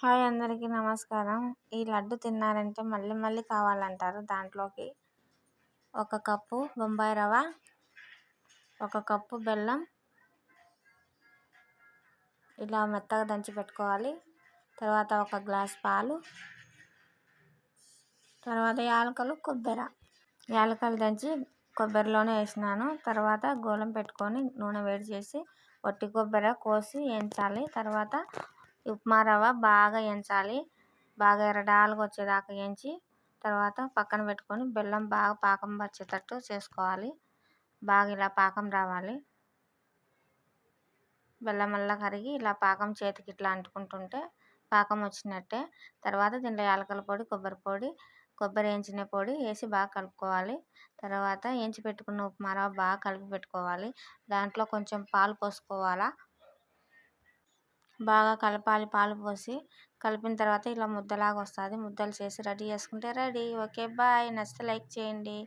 Hi అందరికీ నమస్కారం. ఈ లడ్డు తిన్నారంటే మళ్ళీ మళ్ళీ కావాలంటారు దాంట్లోకి. ఒక కప్పు బొంబాయి రవ్వ ఒక కప్పు బెల్లం ఇలా మెత్తగా దంచి పెట్టుకోవాలి. తర్వాత ఒక గ్లాస్ పాలు తర్వాత యాలకలు కొబ్బరి. యాలకలు దంచి కొబ్బరిలోనే వేసినాను. తర్వాత గోళం పెట్టుకొని నూనె వేడి చేసి వట్టి కొబ్బరి కోసి వేయించాలి. తర్వాత ఉప్మా రవ్వ బాగా వేయించాలి బాగా ఎర్రడాలుగా వచ్చేదాకా వేయించి తర్వాత పక్కన పెట్టుకొని బెల్లం బాగా పాకం వచ్చేటట్టు చేసుకోవాలి. బాగా ఇలా పాకం రావాలి. బెల్లం అల్లా కరిగి ఇలా పాకం చేతికి ఇట్లా అంటుకుంటుంటే పాకం వచ్చినట్టే. తర్వాత దీంట్లో యాలకల పొడి కొబ్బరి పొడి కొబ్బరి వేయించిన పొడి వేసి బాగా కలుపుకోవాలి. తర్వాత వేయించి పెట్టుకున్న ఉప్మా రవ్వ బాగా కలిపి పెట్టుకోవాలి. దాంట్లో కొంచెం పాలు పోసుకోవాలా? బాగా కలపాలి పాలు పోసి కలిపిన తర్వాత ఇలా ముద్దలాగా వస్తుంది. ముద్దలు చేసి రెడీ చేసుకుంటే రెడీ. Okay bye. నచ్చితే లైక్ చేయండి.